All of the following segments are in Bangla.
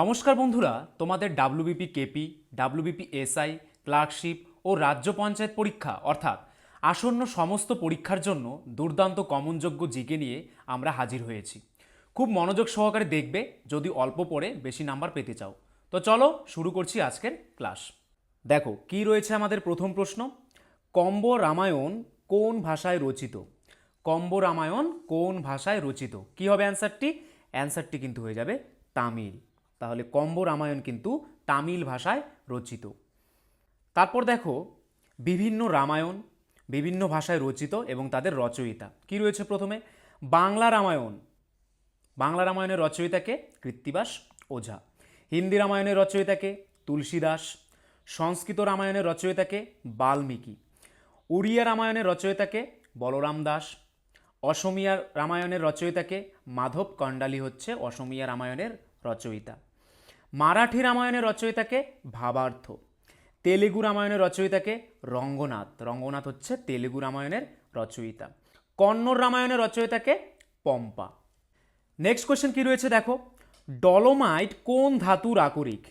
নমস্কার বন্ধুরা, তোমাদের WBP KP WBP SI clerkship ও রাজ্য পঞ্চায়েত পরীক্ষা, অর্থাৎ আসন্ন সমস্ত পরীক্ষার জন্য দুর্দান্ত কমনযোগ্য জিকে নিয়ে আমরা হাজির হয়েছি। খুব মনোযোগ সহকারে দেখবে, যদি অল্প পড়ে বেশি নাম্বার পেতে চাও। তো চলো শুরু করছি আজকের ক্লাস। দেখো, কি রয়েছে আমাদের প্রথম প্রশ্ন? কম্ব রামায়ণ কোন ভাষায় রচিত? কম্ব রামায়ণ কোন ভাষায় রচিত? কি হবে অ্যান্সারটি অ্যান্সারটি কিন্তু হয়ে যাবে তামিল। তাহলে কম্ব রামায়ণ কিন্তু তামিল ভাষায় রচিত। তারপর দেখো, বিভিন্ন রামায়ণ, বিভিন্ন ভাষায় রচিত এবং তাদের রচয়িতা। কি রয়েছে প্রথমে? বাংলা রামায়ণ। বাংলা রামায়ণের রচয়িতাকে কৃত্তিবাস ওঝা। হিন্দি রামায়ণের রচয়িতাকে তুলসীদাস। সংস্কৃত রামায়ণের রচয়িতাকে বাল্মীকি। উড়িয়া রামায়ণের রচয়িতাকে বলরাম দাস। অসমিয়া রামায়ণের রচয়িতাকে মাধব কণ্ডালী হচ্ছে অসমিয়া রামায়ণের রচয়িতা। মারাঠি রামায়ণের রচয়িতাকে ভাবার্থ। তেলেগু রামায়ণের রচয়িতাকে রঙ্গনাথ। রঙ্গনাথ হচ্ছে তেলেগু রামায়ণের রচয়িতা। কন্নড় রামায়ণের রচয়িতাকে পম্পা। নেক্সট কোশ্চেন কী রয়েছে দেখো? ডলোমাইট কোন ধাতুর আকরিক?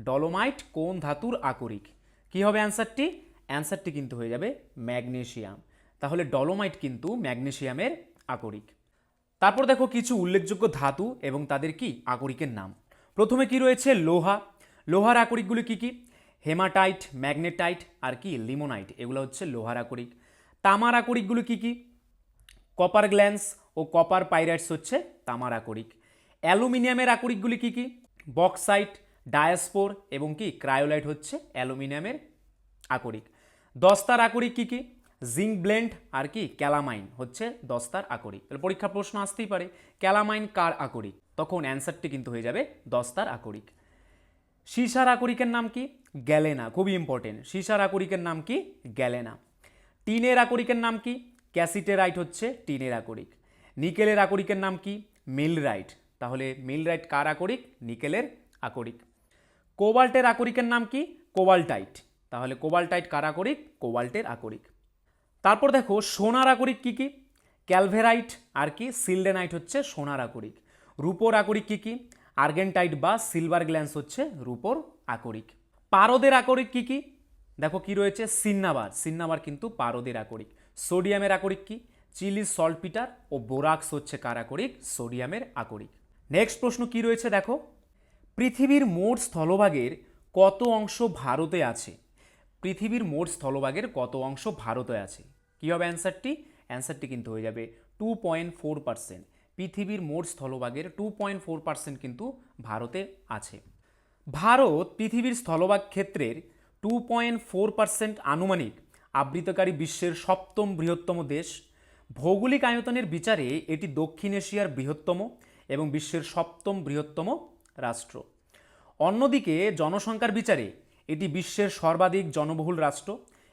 ডলোমাইট কোন ধাতুর আকরিক? কি হবে অ্যান্সারটি? অ্যান্সারটি কিন্তু হয়ে যাবে ম্যাগনেশিয়াম। তাহলে ডলোমাইট কিন্তু ম্যাগনেশিয়ামের আকরিক। তারপর দেখো কিছু উল্লেখযোগ্য ধাতু এবং তাদের কি? আকরিকের নাম। প্রথমে কি রয়েছে? লোহা। লোহার আকরিকগুলি কি কি? হেমাটাইট, ম্যাগনেটাইট আর কি? লিমোনাইট। এগুলো হচ্ছে লোহার আকরিক। তামার আকরিকগুলো কি কি? কপার গ্ল্যান্স ও কপার পাইরাইটস হচ্ছে তামার আকরিক। অ্যালুমিনিয়ামের আকরিকগুলি কি কি? বক্সাইট, ডায়াসপোর এবং কি? ক্রায়োলাইট হচ্ছে অ্যালুমিনিয়ামের আকরিক। দস্তার আকরিক কি কি? জিঙ্ক ব্লেন্ড আর কি, ক্যালামাইন হচ্ছে দস্তার আকরিক তাহলে পরীক্ষা প্রশ্ন আসতেই পারে, ক্যালামাইন কার আকরিক তখন অ্যান্সারটি কিন্তু হয়ে যাবে দস্তার আকরিক সীসার আকরিকের নাম কি? গ্যালেনা, খুবই ইম্পর্টেন্ট সীসার আকরিকের নাম কি? গ্যালেনা। টিনের আকরিকের নাম কি? ক্যাসিটেরাইট হচ্ছে টিনের আকরিক নিকেলের আকরিকের নাম কি? মিলরাইট। তাহলে মিলরাইট কার আকরিক নিকেলের আকরিক কোবাল্টের আকরিকের নাম কি? কোবাল্টাইট। তাহলে কোবাল্টাইট কার আকরিক কোবাল্টের আকরিক তারপর দেখো, সোনার আকরিক কী কী? ক্যালভেরাইট আর কি, সিলডেনাইট হচ্ছে সোনার আকরিক। রূপোর আকরিক কী কী? আর্গেন্টাইট বা সিলভার গ্ল্যান্স হচ্ছে রূপোর আকরিক। পারদের আকরিক কী কী? দেখো কি রয়েছে, সিন্নাবার। সিন্নাবার কিন্তু পারদের আকরিক। সোডিয়ামের আকরিক কী? চিলি সল্টপিটার ও বোরাক্স হচ্ছে কার আকরিক? সোডিয়ামের আকরিক। নেক্সট প্রশ্ন কি রয়েছে দেখো? পৃথিবীর মোট স্থলভাগের কত অংশ ভারতে আছে? পৃথিবীর মোট স্থলভাগের কত অংশ ভারতে আছে? কী হবে অ্যান্সারটি অ্যান্সারটি কিন্তু হয়ে যাবে টু পয়েন্ট ফোর পার্সেন্ট পৃথিবীর মোট স্থলভাগের টু পয়েন্ট ফোর পার্সেন্ট কিন্তু ভারতে আছে। ভারত পৃথিবীর স্থলভাগ ক্ষেত্রের টু পয়েন্ট ফোর পার্সেন্ট আনুমানিক আবৃতকারী বিশ্বের সপ্তম বৃহত্তম দেশ। ভৌগোলিক আয়তনের বিচারে এটি দক্ষিণ এশিয়ার বৃহত্তম এবং বিশ্বের সপ্তম বৃহত্তম রাষ্ট্র। অন্যদিকে জনসংখ্যার বিচারে এটি বিশ্বের সর্বাধিক জনবহুল রাষ্ট্র।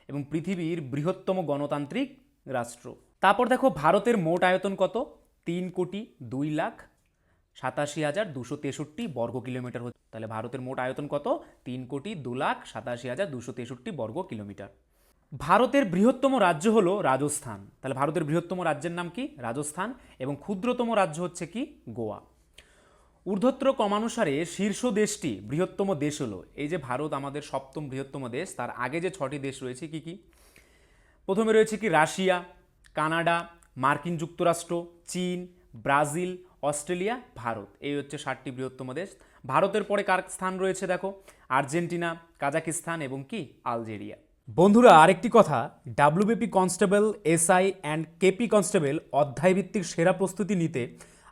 এবং পৃথিবীর বৃহত্তম গণতান্ত্রিক রাষ্ট্র। তারপর দেখো ভারতের মোট আয়তন কত? তিন কোটি দুই লাখ সাতাশি হাজার দুশো তেষট্টি বর্গ কিলোমিটার হচ্ছে। তাহলে ভারতের মোট আয়তন কত? তিন কোটি দু লাখ সাতাশি হাজার দুশো তেষট্টি বর্গ কিলোমিটার। ভারতের বৃহত্তম রাজ্য হলো রাজস্থান। তাহলে ভারতের বৃহত্তম রাজ্যের নাম কি? রাজস্থান। এবং ক্ষুদ্রতম রাজ্য হচ্ছে কি? গোয়া। ঊর্ধ্বত্র ক্রমানুসারে শীর্ষ দেশটি বৃহত্তম দেশ হলো। এই যে ভারত আমাদের সপ্তম বৃহত্তম দেশ, তার আগে যে ছটি দেশ রয়েছে কি কি? প্রথমে রয়েছে কি রাশিয়া, কানাডা, মার্কিন যুক্তরাষ্ট্র, চীন, ব্রাজিল, অস্ট্রেলিয়া, ভারত। এই হচ্ছে ষাটটি বৃহত্তম দেশ। ভারতের পরে কার স্থান রয়েছে দেখো? আর্জেন্টিনা, কাজাকিস্তান এবং কি? আলজেরিয়া। বন্ধুরা, আরেকটি কথা, WBP constable, SI and KP constable অধ্যায়ভিত্তিক সেরা প্রস্তুতি নিতে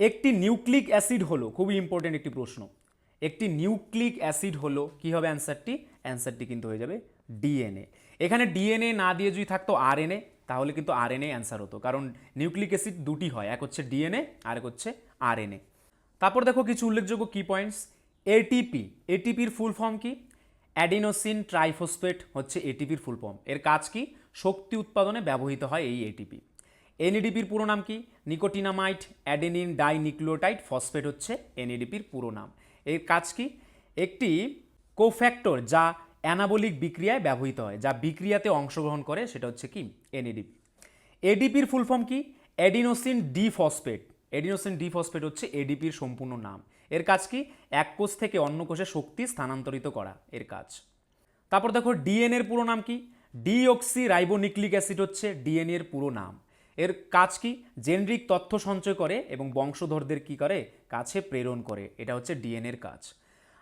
একটি নিউক্লিক অ্যাসিড হলো, খুবই ইম্পর্টেন্ট একটি প্রশ্ন। একটি নিউক্লিক অ্যাসিড হলো, কি হবে অ্যান্সারটি? অ্যান্সারটি কিন্তু হয়ে যাবে ডিএনএ। এখানে ডিএনএ না দিয়ে যদি থাকতো আরএনএ, তাহলে কিন্তু আরএনএ অ্যান্সার হতো, কারণ নিউক্লিক অ্যাসিড দুটি হয়, এক হচ্ছে ডিএনএ আর এক হচ্ছে আরএনএ। তারপর দেখো কিছু উল্লেখযোগ্য কি পয়েন্টস এটিপি এটিপির ফুল ফর্ম কি? অ্যাডিনোসিন ট্রাইফসফেট হচ্ছে এটিপির ফুল ফর্ম এর কাজ কি? শক্তি উৎপাদনে ব্যবহৃত হয় এই এটিপি এনএডিপির পুরো নাম কি? নিকোটিনামাইট, অ্যাডেনিন ডাইনিক্লিওটাইড ফসফেট হচ্ছে এনএডিপির পুরো নাম। এর কাজ কি? একটি কোফ্যাক্টর যা অ্যানাবলিক বিক্রিয়ায় ব্যবহৃত হয়, যা বিক্রিয়াতে অংশগ্রহণ করে, সেটা হচ্ছে কি? এনএডিপি। এডিপির ফুল ফর্ম কি? Adenosine di phosphate adenosine di phosphate হচ্ছে এডিপির সম্পূর্ণ নাম। এর কাজ কি? এক কোষ থেকে অন্য কোষে শক্তি স্থানান্তরিত করা এর কাজ। তারপর দেখো, ডিএনএর পুরো নাম কি? ডিঅক্সি রাইবোনিক্লিক অ্যাসিড হচ্ছে ডিএনএর পুরো নাম। এর কাজ কি? জেনরিক তথ্য সঞ্চয় করে এবং বংশধরদের কি করে? কাছে প্রেরণ করে। এটা হচ্ছে ডিএনএ এর কাজ।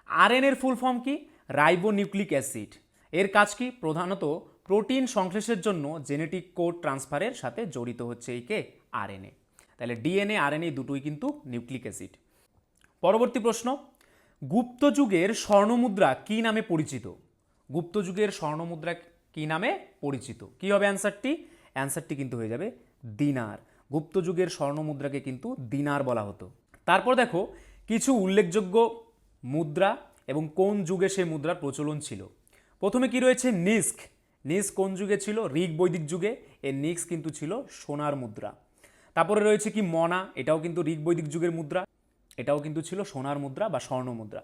আরএনএ এর ফুল ফর্ম কি? Ribonucleic acid. এর কাজ কি? প্রধানত প্রোটিন সংশ্লেষের জন্য জেনেটিক কোড ট্রান্সফারের সাথে জড়িত হচ্ছে এই কে? আরএনএ। তাহলে ডিএনএ, আরএনএ দুটোই কিন্তু নিউক্লিক অ্যাসিড। পরবর্তী প্রশ্ন। গুপ্ত যুগের স্বর্ণমুদ্রা কি নামে পরিচিত? গুপ্ত যুগের স্বর্ণমুদ্রা কি নামে পরিচিত? কি হবে অ্যান্সারটি? অ্যান্সারটি কিন্তু হয়ে যাবে দিনার। গুপ্ত যুগের স্বর্ণমুদ্রাকে কিন্তু দিনার বলা হতো। তারপর দেখো, কিছু উল্লেখযোগ্য মুদ্রা এবং কোন যুগে সেই মুদ্রার প্রচলন ছিল? প্রথমে কি রয়েছে? নিস্ক। নিস্ক কোন যুগে ছিল? ঋগ বৈদিক যুগে। এর নিক্স কিন্তু ছিল সোনার মুদ্রা। তারপরে রয়েছে কি? মনা। এটাও কিন্তু ঋগ বৈদিক যুগের মুদ্রা। এটাও কিন্তু ছিল সোনার মুদ্রা বা স্বর্ণ মুদ্রা।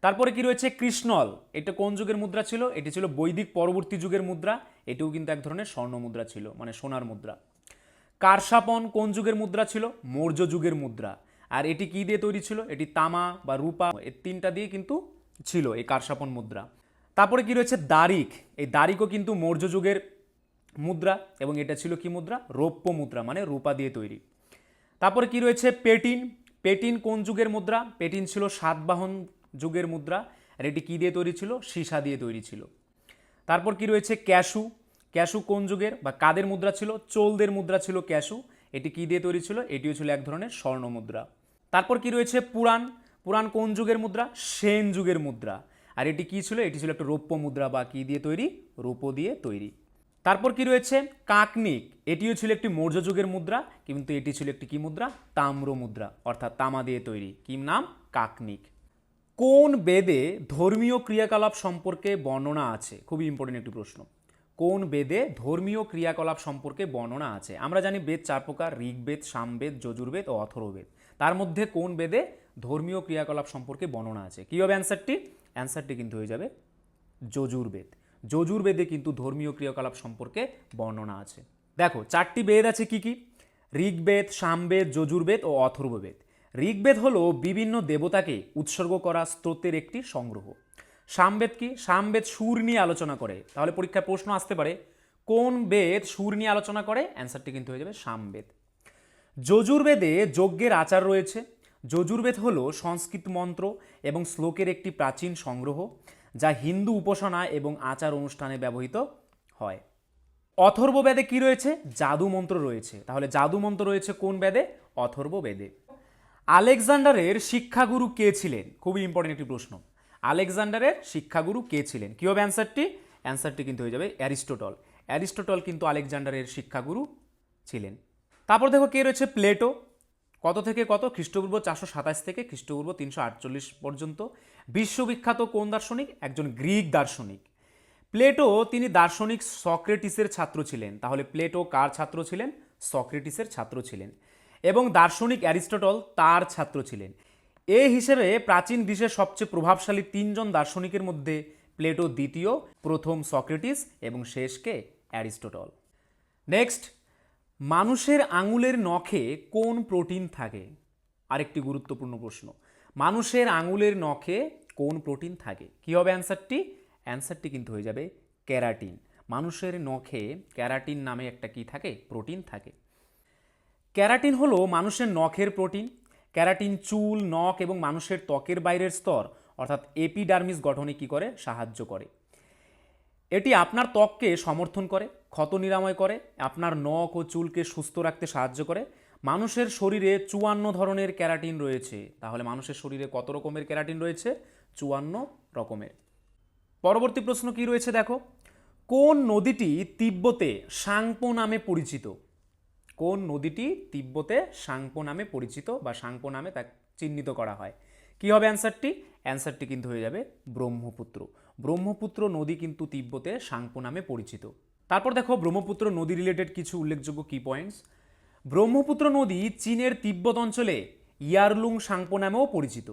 তারপরে কি রয়েছে? কৃষ্ণল। এটা কোন যুগের মুদ্রা ছিল? এটি ছিল বৈদিক পরবর্তী যুগের মুদ্রা। এটিও কিন্তু এক ধরনের স্বর্ণ মুদ্রা ছিল মানে সোনার মুদ্রা। কারসাপন কোন যুগের মুদ্রা ছিল? মৌর্য যুগের মুদ্রা। আর এটি কি দিয়ে তৈরি ছিল? এটি তামা বা রূপা এই তিনটা দিয়ে কিন্তু ছিল এই কারসাপন মুদ্রা। তারপরে কি রয়েছে? দারিক। এই দারিকও কিন্তু মৌর্য যুগের মুদ্রা এবং এটা ছিল কি মুদ্রা? রৌপ্য মুদ্রা মানে রূপা দিয়ে তৈরি। তারপরে কি রয়েছে? পেটিন। পেটিন কোন যুগের মুদ্রা? পেটিন ছিল সাতবাহন যুগের মুদ্রা। আর এটি কী দিয়ে তৈরি ছিল? সীসা দিয়ে তৈরি ছিল। তারপর কি রয়েছে? ক্যাশু ক্যাশু কোন যুগের বা কাদের মুদ্রা ছিল? চোলদের মুদ্রা ছিল ক্যাশু। এটি কী দিয়ে তৈরি ছিল? এটিও ছিল এক ধরনের স্বর্ণ মুদ্রা। তারপর কি রয়েছে পুরাণ? পুরাণ কোন যুগের মুদ্রা? সেন যুগের মুদ্রা। আর এটি কি ছিল? এটি ছিল একটা রৌপ্য মুদ্রা বা কী দিয়ে তৈরি? রূপ দিয়ে তৈরি। তারপর কি রয়েছে? কাকনিক। এটিও ছিল একটি মৌর্য যুগের মুদ্রা, কিন্তু এটি ছিল একটি কি মুদ্রা? তাম্র মুদ্রা, অর্থাৎ তামা দিয়ে তৈরি। কি নাম? কাকনিক। কোন বেদে ধর্মীয় ক্রিয়াকলাপ সম্পর্কে বর্ণনা আছে? খুবই ইম্পর্টেন্ট একটি প্রশ্ন। কোন বেদে ধর্মীয় ক্রিয়াকলাপ সম্পর্কে বর্ণনা আছে? আমরা জানি বেদ চার প্রকার, ঋগ্বেদ, সামবেদ, যজুর্বেদ ও অথর্ববেদ। তার মধ্যে কোন বেদে ধর্মীয় ক্রিয়াকলাপ সম্পর্কে বর্ণনা আছে? কী হবে অ্যান্সারটি? অ্যান্সারটি কিন্তু হয়ে যাবে যজুর্বেদ। যজুর্বেদে কিন্তু ধর্মীয় ক্রিয়াকলাপ সম্পর্কে বর্ণনা আছে। দেখো, চারটি বেদ আছে কি কি? ঋগ্বেদ, সামবেদ, যজুর্বেদ ও অথর্ববেদ। ঋগ্বেদ হলো বিভিন্ন দেবতাকে উৎসর্গ করা স্তোত্রের একটি সংগ্রহ। সামবেদ কি? সামবেদ সুর নিয়ে আলোচনা করে। তাহলে পরীক্ষায় প্রশ্ন আসতে পারে, কোন বেদ সুর নিয়ে আলোচনা করে? অ্যান্সারটি কিন্তু হয়ে যাবে সামবেদ। যজুর্বেদে যজ্ঞের আচার রয়েছে। যজুর্বেদ হল সংস্কৃত মন্ত্র এবং শ্লোকের একটি প্রাচীন সংগ্রহ, যা হিন্দু উপাসনা এবং আচার অনুষ্ঠানে ব্যবহৃত হয়। অথর্ব বেদে কি রয়েছে? জাদু মন্ত্র রয়েছে। তাহলে জাদু মন্ত্র রয়েছে কোন বেদে? অথর্ব বেদে আলেকজান্ডারের শিক্ষাগুরু কে ছিলেন? খুবই ইম্পর্টেন্ট একটি প্রশ্ন। আলেকজান্ডারের শিক্ষাগুরু কে ছিলেন? কী হবে অ্যান্সারটি? অ্যান্সারটি কিন্তু হয়ে যাবে অ্যারিস্টোটল। অ্যারিস্টোটল কিন্তু আলেকজান্ডারের শিক্ষাগুরু ছিলেন। তারপর দেখো কে রয়েছে? প্লেটো। কত থেকে কত? খ্রিস্টপূর্ব চারশো সাতাশ থেকে খ্রিস্টপূর্ব তিনশো আটচল্লিশ পর্যন্ত। বিশ্ববিখ্যাত কোন দার্শনিক? একজন গ্রিক দার্শনিক। প্লেটো তিনি দার্শনিক সক্রেটিসের ছাত্র ছিলেন। তাহলে প্লেটো কার ছাত্র ছিলেন? সক্রেটিসের ছাত্র ছিলেন। এবং দার্শনিক অ্যারিস্টটল তার ছাত্র ছিলেন। এ হিসেবে প্রাচীন গ্রিসের সবচেয়ে প্রভাবশালী তিনজন দার্শনিকের মধ্যে প্লেটো দ্বিতীয়, প্রথম সক্রেটিস এবং শেষকে অ্যারিস্টোটল। নেক্সট, মানুষের আঙুলের নখে কোন প্রোটিন থাকে? আরেকটি গুরুত্বপূর্ণ প্রশ্ন, মানুষের আঙুলের নখে কোন প্রোটিন থাকে? কি হবে অ্যান্সারটি? অ্যান্সারটি কিন্তু হয়ে যাবে ক্যারাটিন। মানুষের নখে ক্যারাটিন নামে একটা কি থাকে? প্রোটিন থাকে। ক্যারাটিন হলো মানুষের নখের প্রোটিন। ক্যারাটিন, চুল, নখ এবং মানুষের ত্বকের বাইরের স্তর, অর্থাৎ এপিডার্মিস গঠনে কি করে? সাহায্য করে। এটি আপনার ত্বককে সমর্থন করে, ক্ষত নিরাময় করে, আপনার নখ ও চুলকে সুস্থ রাখতে সাহায্য করে। মানুষের শরীরে চুয়ান্ন ধরনের ক্যারাটিন রয়েছে। তাহলে মানুষের শরীরে কত রকমের ক্যারাটিন রয়েছে? চুয়ান্ন রকমের। পরবর্তী প্রশ্ন কি রয়েছে দেখো? কোন নদীটি তিব্বতে সাংপো নামে পরিচিত? কোন নদীটি তিব্বতে সাংপো নামে পরিচিত বা সাংপো নামে তা চিহ্নিত করা হয়? কি হবে অ্যান্সারটি? অ্যান্সারটি কিন্তু হয়ে যাবে ব্রহ্মপুত্র। ব্রহ্মপুত্র নদী কিন্তু তিব্বতে সাংপো নামে পরিচিত। তারপর দেখো, ব্রহ্মপুত্র নদী রিলেটেড কিছু উল্লেখযোগ্য কি পয়েন্টস ব্রহ্মপুত্র নদী চীনের তিব্বত অঞ্চলে ইয়ারলুং সাংপো নামেও পরিচিত।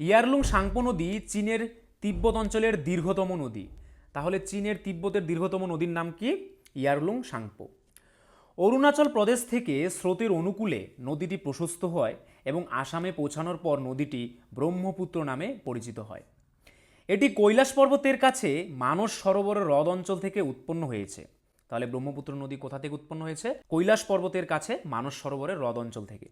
ইয়ারলুং সাংপো নদী চীনের তিব্বত অঞ্চলের দীর্ঘতম নদী। তাহলে চীনের তিব্বতের দীর্ঘতম নদীর নাম কি? ইয়ারলুং সাংপো। অরুণাচল প্রদেশ থেকে স্রোতের অনুকূলে নদীটি প্রশস্ত হয় এবং আসামে পৌঁছানোর পর নদীটি ব্রহ্মপুত্র নামে পরিচিত হয়। এটি কৈলাস পর্বতের কাছে মানস সরোবরের হ্রদ অঞ্চল থেকে উৎপন্ন হয়েছে। তাহলে ব্রহ্মপুত্র নদী কোথা থেকে উৎপন্ন হয়েছে? কৈলাস পর্বতের কাছে মানস সরোবরের হ্রদ অঞ্চল থেকে।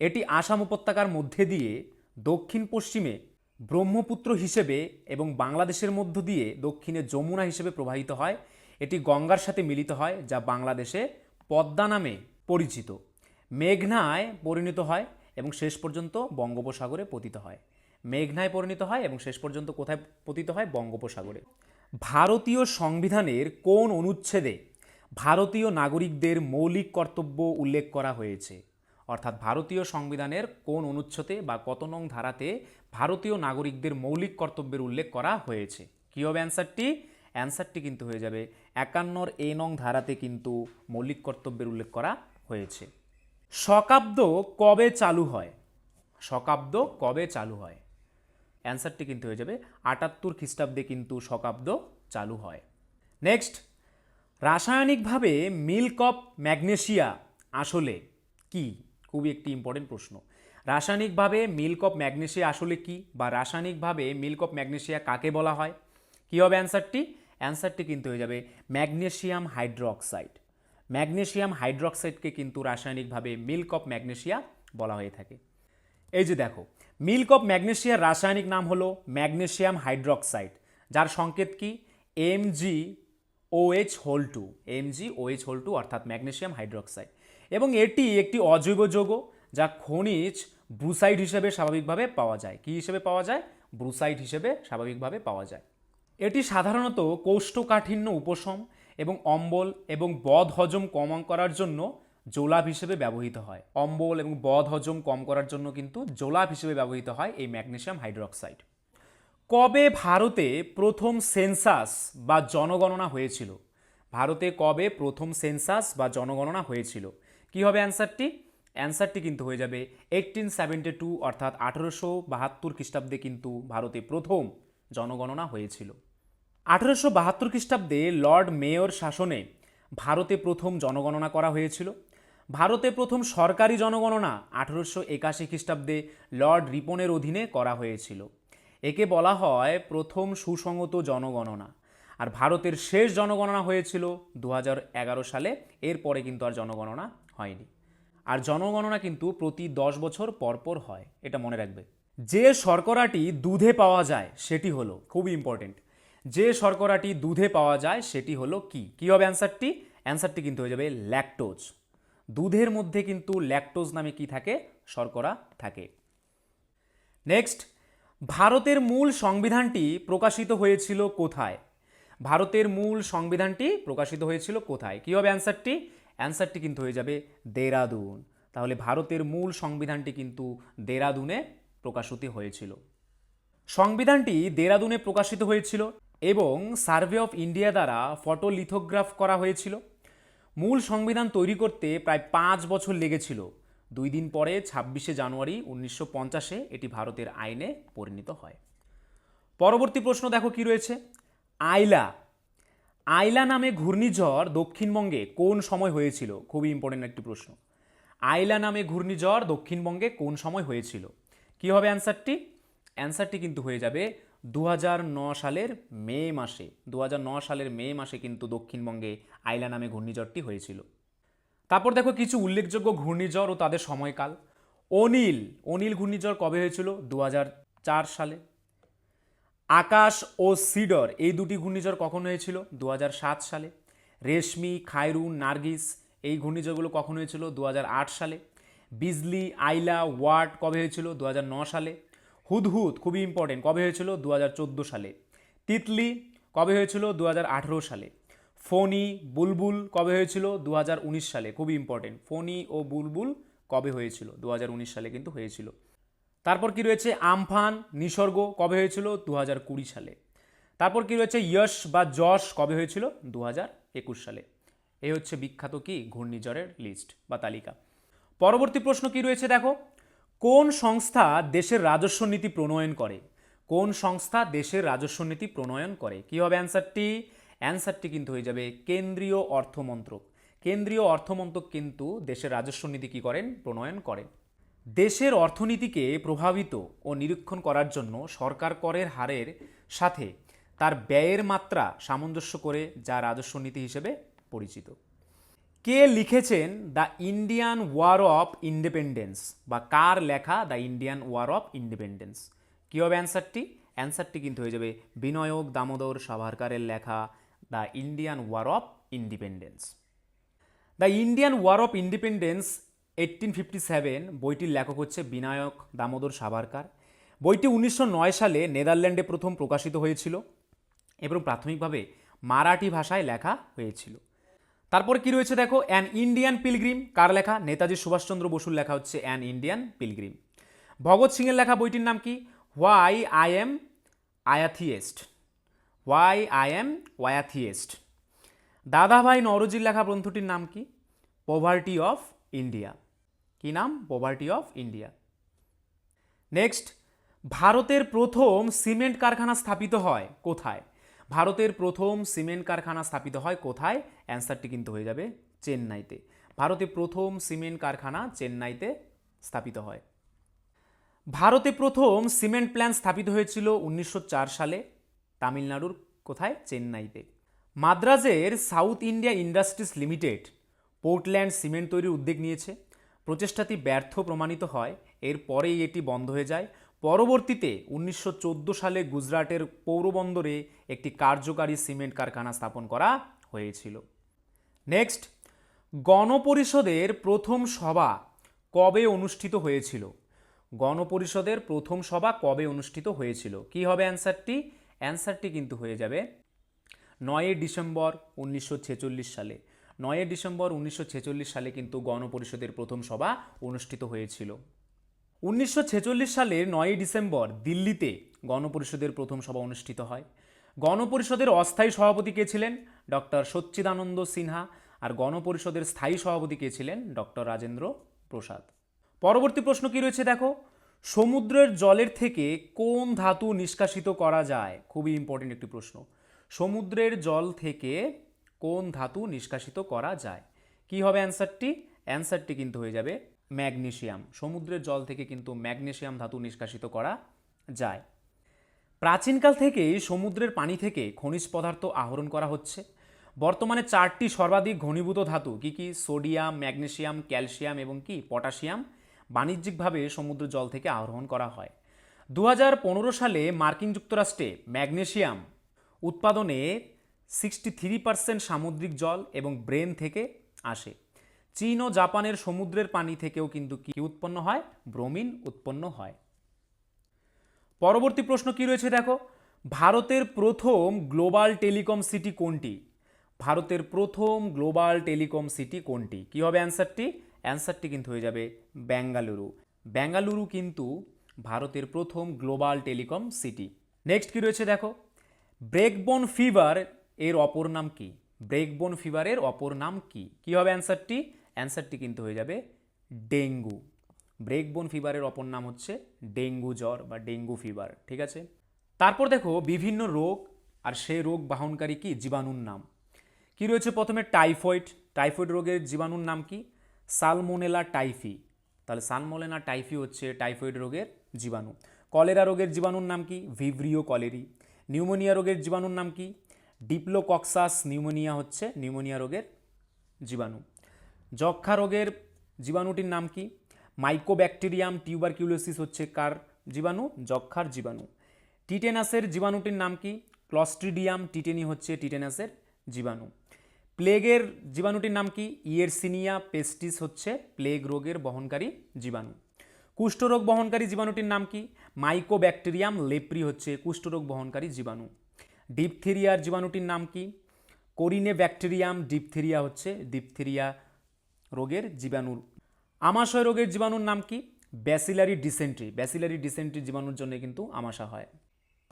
এটি আসাম উপত্যকার মধ্যে দিয়ে দক্ষিণ পশ্চিমে ব্রহ্মপুত্র হিসেবে এবং বাংলাদেশের মধ্য দিয়ে দক্ষিণে যমুনা হিসেবে প্রবাহিত হয়। এটি গঙ্গার সাথে মিলিত হয়, যা বাংলাদেশে পদ্মা নামে পরিচিত। মেঘনায় পরিণত হয় এবং শেষ পর্যন্ত বঙ্গোপসাগরে পতিত হয়। মেঘনায় পরিণত হয় এবং শেষ পর্যন্ত কোথায় পতিত হয়? বঙ্গোপসাগরে। ভারতীয় সংবিধানের কোন অনুচ্ছেদে ভারতীয় নাগরিকদের মৌলিক কর্তব্য উল্লেখ করা হয়েছে? অর্থাৎ ভারতীয় সংবিধানের কোন অনুচ্ছেদে বা কত নং ধারাতে ভারতীয় নাগরিকদের মৌলিক কর্তব্যের উল্লেখ করা হয়েছে? কী হবে অ্যান্সারটি অ্যান্সারটি কিন্তু হয়ে যাবে একান্নর এ নং ধারাতে কিন্তু মৌলিক কর্তব্যের উল্লেখ করা হয়েছে। শকাব্দ কবে চালু হয়? শকাব্দ কবে চালু হয়? অ্যান্সারটি কিন্তু হয়ে যাবে আটাত্তর খ্রিস্টাব্দে কিন্তু শকাব্দ চালু হয়। নেক্সট, রাসায়নিকভাবে মিল্ক অফ ম্যাগনেশিয়া আসলে কি? খুবই একটি ইম্পর্টেন্ট প্রশ্ন। রাসায়নিকভাবে মিল্ক অফ ম্যাগনেশিয়া আসলে কি বা রাসায়নিকভাবে মিল্ক অফ ম্যাগনেশিয়া কাকে বলা হয়? কি হবে অ্যান্সারটি? অ্যান্সারটি কিন্তু হয়ে যাবে ম্যাগনেশিয়াম হাইড্রোক্সাইড। ম্যাগনেশিয়াম হাইড্রোক্সাইডকে কিন্তু রাসায়নিকভাবে মিল্ক অফ ম্যাগনেশিয়া বলা হয়ে থাকে। এই যে দেখো, মিল্ক অফ ম্যাগনেশিয়ার রাসায়নিক নাম হলো ম্যাগনেশিয়াম হাইড্রোক্সাইড, যার সংকেত কি? M G OH whole two M G OH whole two অর্থাৎ ম্যাগনেশিয়াম হাইড্রোক্সাইড। এবং এটি একটি অজৈব যৌগ যা খনিজ ব্রুসাইড হিসেবে স্বাভাবিকভাবে পাওয়া যায়। কি হিসেবে পাওয়া যায়? ব্রুসাইড হিসেবে স্বাভাবিকভাবে পাওয়া যায়। এটি সাধারণত কোষ্ঠকাঠিন্য উপশম এবং অম্বল এবং বদ হজম কম করার জন্য জোলাভ হিসেবে ব্যবহৃত হয়। অম্বল এবং বদ হজম কম করার জন্য কিন্তু জোলাভ হিসেবে ব্যবহৃত হয় এই ম্যাগনেশিয়াম হাইড্রোক্সাইড। কবে ভারতে প্রথম সেন্সাস বা জনগণনা হয়েছিল? ভারতে কবে প্রথম সেন্সাস বা জনগণনা হয়েছিল? কি হবে অ্যান্সারটি? অ্যান্সারটি কিন্তু হয়ে যাবে এইটিন সেভেন্টি টু অর্থাৎ আঠেরোশো বাহাত্তর খ্রিস্টাব্দে কিন্তু ভারতে প্রথম জনগণনা হয়েছিল। আঠেরোশো বাহাত্তর খ্রিস্টাব্দে লর্ড মেয়র শাসনে ভারতে প্রথম জনগণনা করা হয়েছিল। ভারতে প্রথম সরকারি জনগণনা আঠেরোশো একাশি খ্রিস্টাব্দে লর্ড রিপনের অধীনে করা হয়েছিল। একে বলা হয় প্রথম সুসংগত জনগণনা। আর ভারতের শেষ জনগণনা হয়েছিল দু সালে, এরপরে কিন্তু আর জনগণনা হয়নি। আর জনগণনা কিন্তু প্রতি দশ বছর পরপর হয়, এটা মনে রাখবে। যে শর্করাটি দুধে পাওয়া যায়, সেটি হলো খুব ইম্পর্টেন্ট যে শর্করাটি দুধে পাওয়া যায়, সেটি হলো কি? কি হবে অ্যান্সারটি? অ্যান্সারটি কিন্তু হয়ে যাবে ল্যাকটোজ। দুধের মধ্যে কিন্তু ল্যাকটোজ নামে কি থাকে? শর্করা থাকে। নেক্সট, ভারতের মূল সংবিধানটি প্রকাশিত হয়েছিল কোথায়? ভারতের মূল সংবিধানটি প্রকাশিত হয়েছিল কোথায়? কী হবে অ্যান্সারটি? অ্যান্সারটি কিন্তু হয়ে যাবে দেরাদুন। তাহলে ভারতের মূল সংবিধানটি কিন্তু দেরাদুনে প্রকাশিত হয়েছিল। সংবিধানটি দেরাদুনে প্রকাশিত হয়েছিল। এবং সার্ভে অফ ইন্ডিয়া দ্বারা ফটোলিথোগ্রাফ করা হয়েছিল। মূল সংবিধান তৈরি করতে প্রায় পাঁচ বছর লেগেছিল। দুই দিন পরে, ছাব্বিশে জানুয়ারি উনিশশো পঞ্চাশে, এটি ভারতের আইনে পরিণত হয়। পরবর্তী প্রশ্ন দেখো কি রয়েছে? আইলা। আইলা নামে ঘূর্ণিঝড় দক্ষিণবঙ্গে কোন সময় হয়েছিল? খুবই ইম্পর্টেন্ট একটি প্রশ্ন। আইলা নামে ঘূর্ণিঝড় দক্ষিণবঙ্গে কোন সময় হয়েছিল? কি হবে অ্যান্সারটি অ্যান্সারটি কিন্তু হয়ে যাবে দু সালের মে মাসে দু সালের মে মাসে কিন্তু দক্ষিণবঙ্গে আইলা নামে ঘূর্ণিঝড়টি হয়েছিল। তারপর দেখো কিছু উল্লেখযোগ্য ঘূর্ণিঝড় ও তাদের সময়কাল। অনিল অনিল ঘূর্ণিঝড় কবে হয়েছিল? দু হাজার চার সালে। আকাশ ও সিডর, এই দুটি ঘূর্ণিঝড় কখন হয়েছিল? দু হাজার সাত সালে। রেশমি খায়রুন নার্গিস, এই ঘূর্ণিঝড়গুলো কখন হয়েছিল? দু হাজার আট সালে। বিজলি, আইলা, ওয়াট কবে হয়েছিল? দু সালে। হুদহুদ খুবই ইম্পর্টেন্ট কবে হয়েছিল? দু হাজার চোদ্দ সালে। তিতলি কবে হয়েছিল? দু হাজার আঠেরো সালে। ফোনি বুলবুল কবে হয়েছিল? দু হাজার উনিশ সালে। খুবই ইম্পর্টেন্ট ফোনি ও বুলবুল কবে হয়েছিল? দু হাজার উনিশ সালে কিন্তু হয়েছিল। তারপর কি রয়েছে? আমফান, নিসর্গ কবে হয়েছিল? দু সালে। তারপর কি রয়েছে? ইয়শ বা যশ কবে হয়েছিল? দু সালে। এই হচ্ছে বিখ্যাত কি? ঘূর্ণিঝড়ের লিস্ট বা তালিকা। পরবর্তী প্রশ্ন কি রয়েছে? দেখো। কোন সংস্থা দেশের রাজস্ব নীতি প্রণয়ন করে? কোন সংস্থা দেশের রাজস্ব নীতি প্রণয়ন করে? কি হবে অ্যান্সারটি? অ্যান্সারটি কিন্তু হয়ে যাবে কেন্দ্রীয় অর্থমন্ত্রক। কেন্দ্রীয় অর্থমন্ত্রক কিন্তু দেশের রাজস্ব নীতি কী করেন? প্রণয়ন করেন। দেশের অর্থনীতিকে প্রভাবিত ও নিরীক্ষণ করার জন্য সরকার করের হারের সাথে তার ব্যয়ের মাত্রা সামঞ্জস্য করে যা রাজস্ব নীতি হিসেবে পরিচিত। কে লিখেছেন the Indian war of independence? বা কার লেখা the Indian war of independence? কী হবে অ্যান্সারটি? অ্যান্সারটি কিন্তু হয়ে যাবে বিনয়ক দামোদর সাভারকারের লেখা the Indian war of independence. The Indian war of independence eighteen fifty seven বইটির লেখক হচ্ছে বিনায়ক দামোদর সাভারকার। বইটি উনিশশো নয় সালে নেদারল্যান্ডে প্রথম প্রকাশিত হয়েছিল এবং প্রাথমিকভাবে মারাঠি ভাষায় লেখা হয়েছিল। তারপর কি রয়েছে দেখো? অ্যান ইন্ডিয়ান পিলগ্রিম কার লেখা? নেতাজি সুভাষচন্দ্র বসুর লেখা হচ্ছে অ্যান ইন্ডিয়ান পিলগ্রিম ভগৎ সিংয়ের লেখা বইটির নাম কি? Why I am atheist why I am atheist Dadabhai নরজির লেখা গ্রন্থটির নাম কি? পভার্টি অফ ইন্ডিয়া কি নাম? পভার্টি অফ ইন্ডিয়া নেক্সট ভারতের প্রথম সিমেন্ট কারখানা স্থাপিত হয় কোথায়? ভারতের প্রথম সিমেন্ট কারখানা স্থাপিত হয় কোথায়? অ্যান্সারটি কিন্তু হয়ে যাবে চেন্নাইতে। ভারতে প্রথম সিমেন্ট কারখানা চেন্নাইতে স্থাপিত হয়। ভারতে প্রথম সিমেন্ট প্ল্যান্ট স্থাপিত হয়েছিল উনিশশো চার সালে তামিলনাড়ুর কোথায়? চেন্নাইতে। মাদ্রাজের South India Industries Limited Portland cement তৈরির উদ্যোগ নিয়েছে। প্রচেষ্টাটি ব্যর্থ প্রমাণিত হয়। এরপরেই এটি বন্ধ হয়ে যায়। পরবর্তীতে উনিশশো চোদ্দ সালে গুজরাটের পৌরবন্দরে একটি কার্যকারী সিমেন্ট কারখানা স্থাপন করা হয়েছিল। নেক্সট, গণপরিষদের প্রথম সভা কবে অনুষ্ঠিত হয়েছিল? গণপরিষদের প্রথম সভা কবে অনুষ্ঠিত হয়েছিল? কি হবে অ্যান্সারটি? অ্যান্সারটি কিন্তু হয়ে যাবে নয়ই ডিসেম্বর উনিশশো ছেচল্লিশ সালে। নয়ই ডিসেম্বর উনিশশো ছেচল্লিশ সালে কিন্তু গণপরিষদের প্রথম সভা অনুষ্ঠিত হয়েছিল। উনিশশো ছেচল্লিশ সালের নয়ই ডিসেম্বর দিল্লিতে গণপরিষদের প্রথম সভা অনুষ্ঠিত হয়। গণপরিষদের অস্থায়ী সভাপতি কে ছিলেন? ডক্টর সচ্চিদানন্দ সিনহা আর গণপরিষদের স্থায়ী সভাপতি কে ছিলেন? ডক্টর রাজেন্দ্র প্রসাদ। পরবর্তী প্রশ্ন কি রয়েছে দেখো? সমুদ্রের জলের থেকে কোন ধাতু নিষ্কাশিত করা যায়? খুবই ইম্পর্টেন্ট একটি প্রশ্ন। সমুদ্রের জল থেকে কোন ধাতু নিষ্কাশিত করা যায়? কি হবে অ্যান্সারটি অ্যান্সারটি কিন্তু হয়ে যাবে ম্যাগনেশিয়াম। সমুদ্রের জল থেকে কিন্তু ম্যাগনেশিয়াম ধাতু নিষ্কাশিত করা যায়। প্রাচীনকাল থেকেই সমুদ্রের পানি থেকে খনিজ পদার্থ আহরণ করা হচ্ছে। বর্তমানে চারটি সর্বাধিক ঘনীভূত ধাতু, কি কি? সোডিয়াম, ম্যাগনেশিয়াম, ক্যালসিয়াম এবং কি? পটাশিয়াম। বাণিজ্যিকভাবে সমুদ্র জল থেকে আহরণ করা হয়। দু হাজার পনেরো সালে মার্কিন যুক্তরাষ্ট্রে ম্যাগনেশিয়াম উৎপাদনে সিক্সটি থ্রি পার্সেন্ট সামুদ্রিক জল এবং ব্রেন থেকে আসে। চীন ও জাপানের সমুদ্রের পানি থেকেও কিন্তু কি উৎপন্ন হয়? ব্রোমিন উৎপন্ন হয়। পরবর্তী প্রশ্ন কি রয়েছে দেখো? ভারতের প্রথম গ্লোবাল টেলিকম সিটি কোনটি? ভারতের প্রথম গ্লোবাল টেলিকম সিটি কোনটি? কি হবে অ্যান্সারটি? অ্যান্সারটি কিন্তু হয়ে যাবে বেঙ্গালুরু বেঙ্গালুরু কিন্তু ভারতের প্রথম গ্লোবাল টেলিকম সিটি। নেক্সট কি রয়েছে দেখো? ব্রেকবোন ফিভার এর অপর নাম কি? ব্রেকবোন ফিভারের অপর নাম কি? কি হবে অ্যান্সারটি? অ্যান্সারটি কিন্তু হয়ে যাবে ডেঙ্গু। ব্রেকবোন ফিভারের অপর নাম হচ্ছে ডেঙ্গু জ্বর বা ডেঙ্গু ফিভার, ঠিক আছে? তারপর দেখো, বিভিন্ন রোগ আর সেই রোগ বাহনকারী কি? জীবাণুর নাম। কি রয়েছে প্রথমে? টাইফয়েড। টাইফয়েড রোগের জীবাণুর নাম কি? Salmonella typhi. তাহলে সালমোনেলা টাইফি হচ্ছে টাইফয়েড রোগের জীবাণু। কলেরা রোগের জীবাণুর নাম কি? ভিভ্রিও কলেরি। নিউমোনিয়া রোগের জীবাণুর নাম কি? ডিপ্লোকক্সাস নিউমোনিয়া হচ্ছে নিউমোনিয়া রোগের জীবাণু। যক্ষা রোগের জীবাণুটির নাম কি? মাইকোব্যাকটেরিয়াম টিউবারকিউলোসিস হচ্ছে কার জীবাণু? যক্ষার জীবাণু। টিটেনাসের জীবাণুটির নাম কি? ক্লস্ট্রিডিয়াম টিটেনি হচ্ছে টিটেনাসের জীবাণু। প্লেগের জীবাণুটির নাম কি? ইয়েরসিনিয়া পেস্টিস হচ্ছে প্লেগ রোগের বহনকারী জীবাণু। কুষ্ঠরোগ বহনকারী জীবাণুটির নাম কি? মাইকোব্যাকটেরিয়াম লেপ্রি হচ্ছে কুষ্ঠরোগ বহনকারী জীবাণু। ডিপথেরিয়ার জীবাণুটির নাম কি? কোরিনে ব্যাকটেরিয়াম ডিপথেরিয়া হচ্ছে ডিপথেরিয়া রোগের জীবাণুর। আমাশয় রোগের জীবাণুর নাম কি? Bacillary dysentery. ব্যাসিলারি ডিসেন্ট্রি জীবাণুর জন্য কিন্তু আমাশা হয়।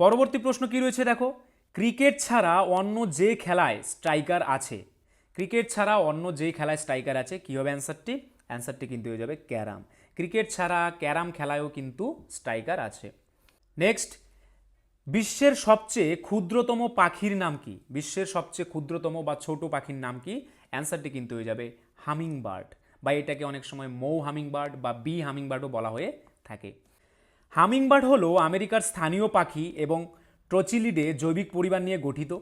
পরবর্তী প্রশ্ন কি রয়েছে দেখো? ক্রিকেট ছাড়া অন্য যে খেলায় স্ট্রাইকার আছে, ক্রিকেট ছাড়া অন্য যে খেলায় স্ট্রাইকার আছে, কী হবে অ্যান্সারটি? অ্যান্সারটি কিন্তু হয়ে যাবে ক্যারাম। ক্রিকেট ছাড়া ক্যারাম খেলায়ও কিন্তু স্ট্রাইকার আছে। নেক্সট, বিশ্বের সবচেয়ে ক্ষুদ্রতম পাখির নাম কি? বিশ্বের সবচেয়ে ক্ষুদ্রতম বা ছোট পাখির নাম কি? অ্যান্সারটি কিন্তু হয়ে যাবে হামিং বার্ড বা এটাকে অনেক সময় মৌ হামিং বার্ড বা বি হামিং বার্ডও বলা হয়ে থাকে। হামিংবার্ড হলো আমেরিকার স্থানীয় পাখি এবং ট্রচিলিডে জৈবিক পরিবার নিয়ে গঠিত।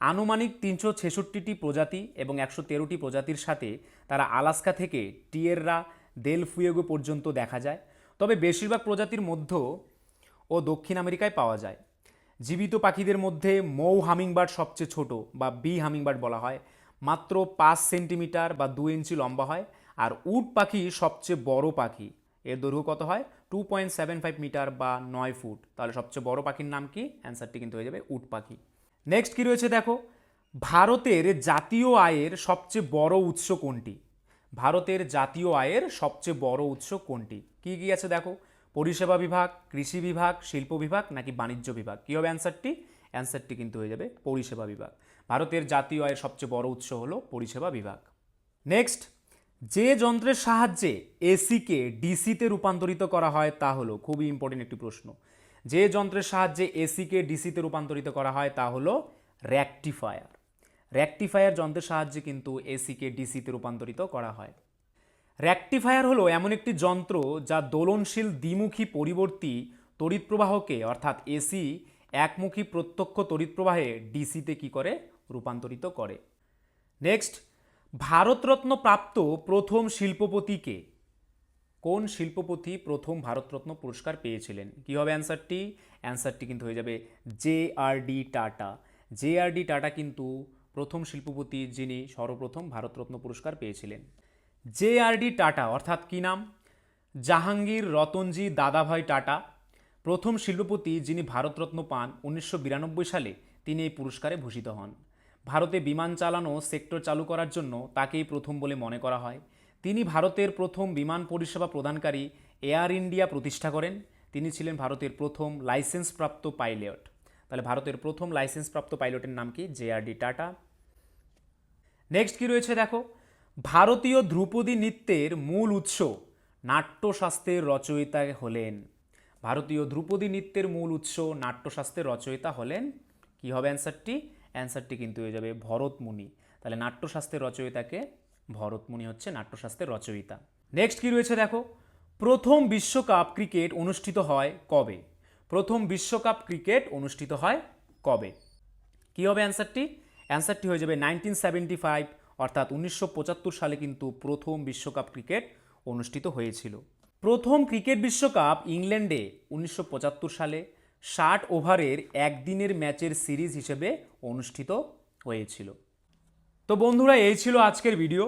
আনুমানিক তিনশো ছেষট্টিটি প্রজাতি এবং একশো তেরোটি প্রজাতির সাথে তারা আলাস্কা থেকে টিয়েররা, দেল ফুয়েগো পর্যন্ত দেখা যায়। তবে বেশিরভাগ প্রজাতির মধ্য ও দক্ষিণ আমেরিকায় পাওয়া যায়। জীবিত পাখিদের মধ্যে মৌ হামিংবার্ড সবচেয়ে ছোট বা বি হামিংবার্ড বলা হয়। মাত্র পাঁচ সেন্টিমিটার বা দু ইঞ্চি লম্বা হয়, আর উট পাখি সবচেয়ে বড় পাখি। এর দৈর্ঘ্য কত হয়? Two point seven five metre বা নয় ফুট। তাহলে সবচেয়ে বড় পাখির নাম কি? অ্যান্সারটি কিন্তু হয়ে যাবে উট পাখি। নেক্সট কী রয়েছে দেখো? ভারতের জাতীয় আয়ের সবচেয়ে বড় উৎস কোনটি? ভারতের জাতীয় আয়ের সবচেয়ে বড় উৎস কোনটি? কি কী আছে দেখো? পরিষেবা বিভাগ, কৃষি বিভাগ, শিল্প বিভাগ নাকি বাণিজ্য বিভাগ? কী হবে অ্যান্সারটি? অ্যান্সারটি কিন্তু হয়ে যাবে পরিষেবা বিভাগ। ভারতের জাতীয় আয়ের সবচেয়ে বড় উৎস হলো পরিষেবা বিভাগ। নেক্সট যে যন্ত্রের সাহায্যে এসিকে ডিসিতে রূপান্তরিত করা হয় তা হলো, খুবই ইম্পর্টেন্ট একটি প্রশ্ন। যে যন্ত্রের সাহায্যে এসিকে ডিসিতে রূপান্তরিত করা হয় তা হলো র্যাকটিফায়ার র্যাকটিফায়ার যন্ত্রের সাহায্যে কিন্তু এসিকে ডিসিতে রূপান্তরিত করা হয়। র্যাকটিফায়ার হলো এমন একটি যন্ত্র যা দোলনশীল দ্বিমুখী পরিবর্তী তড়িৎ প্রবাহকে, অর্থাৎ এসি একমুখী প্রত্যক্ষ তড়িৎ প্রবাহে ডিসিতে কি করে? রূপান্তরিত করে। নেক্সট ভারতরত্ন প্রাপ্ত প্রথম শিল্পপতিকে কোন শিল্পপতি প্রথম ভারতরত্ন পুরস্কার পেয়েছিলেন? কী হবে অ্যান্সারটি? অ্যান্সারটি কিন্তু হয়ে যাবে J R D Tata. J R D Tata কিন্তু প্রথম শিল্পপতি যিনি সর্বপ্রথম ভারতরত্ন পুরস্কার পেয়েছিলেন। জে আর ডি টাটা, অর্থাৎ কী নাম? জাহাঙ্গীর রতনজি দাদাভাই টাটা। প্রথম শিল্পপতি যিনি ভারতরত্ন পান, উনিশশো বিরানব্বই সালে তিনি এই পুরস্কারে ভূষিত হন। ভারতে বিমান চালানো সেক্টর চালু করার জন্য তাকেই প্রথম বলে মনে করা হয়। তিনি ভারতের প্রথম বিমান পরিষেবা প্রদানকারী এয়ার ইন্ডিয়া প্রতিষ্ঠা করেন। তিনি ছিলেন ভারতের প্রথম লাইসেন্সপ্রাপ্ত পাইলট। তাহলে ভারতের প্রথম লাইসেন্সপ্রাপ্ত পাইলটের নাম কি? J R D Tata. Next কি রয়েছে দেখো? ভারতীয় ধ্রুপদী নৃত্যের মূল উৎস নাট্যশাস্ত্রের রচয়িতা হলেন ভারতীয় ধ্রুপদী নৃত্যের মূল উৎস নাট্যশাস্ত্রের রচয়িতা হলেন, কি হবে অ্যান্সারটি? অ্যান্সারটি কিন্তু হয়ে যাবে ভরতমুনি। তাহলে নাট্যশাস্ত্রের রচয়িতাকে, ভরতমুনি হচ্ছে নাট্যশাস্ত্রের রচয়িতা। নেক্সট কি রয়েছে দেখো? প্রথম বিশ্বকাপ ক্রিকেট অনুষ্ঠিত হয় কবে? প্রথম বিশ্বকাপ ক্রিকেট অনুষ্ঠিত হয় কবে? কী হবে অ্যান্সারটি? অ্যান্সারটি হয়ে যাবে নাইনটিন সেভেন্টি ফাইভ, অর্থাৎ উনিশশো পঁচাত্তর সালে কিন্তু প্রথম বিশ্বকাপ ক্রিকেট অনুষ্ঠিত হয়েছিল। প্রথম ক্রিকেট বিশ্বকাপ ইংল্যান্ডে উনিশশো পঁচাত্তর সালে ষাট ওভারের একদিনের ম্যাচের সিরিজ হিসেবে অনুষ্ঠিত হয়েছিল। তো বন্ধুরা, এই ছিল আজকের ভিডিও।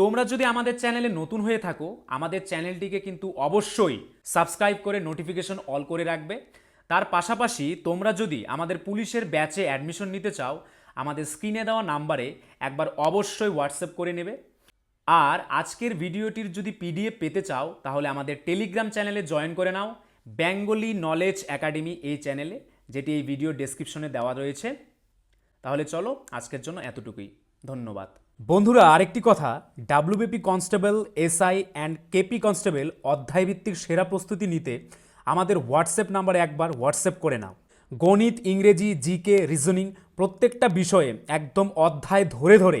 তোমরা যদি আমাদের চ্যানেলে নতুন হয়ে থাকো, আমাদের চ্যানেলটিকে কিন্তু অবশ্যই সাবস্ক্রাইব করে নোটিফিকেশন অল করে রাখবে। তার পাশাপাশি তোমরা যদি আমাদের পুলিশের ব্যাচে অ্যাডমিশন নিতে চাও, আমাদের স্ক্রিনে দেওয়া নাম্বারে একবার অবশ্যই হোয়াটসঅ্যাপ করে নেবে। আর আজকের ভিডিওটির যদি পিডিএফ পেতে চাও, তাহলে আমাদের টেলিগ্রাম চ্যানেলে জয়েন করে নাও। বেঙ্গলি নলেজ একাডেমি এই চ্যানেলে যেটি এই ভিডিও ডেসক্রিপশনে দেওয়া রয়েছে। তাহলে চলো, আজকের জন্য এতটুকুই। ধন্যবাদ। বন্ধুরা, আরেকটি কথা। WBP constable SI and KP constable অধ্যায়ভিত্তিক সেরা প্রস্তুতি নিতে আমাদের হোয়াটসঅ্যাপ নাম্বারে একবার হোয়াটসঅ্যাপ করে নাও। গণিত, ইংরেজি জিকে রিজনিং প্রত্যেকটা বিষয়ে একদম অধ্যায় ধরে ধরে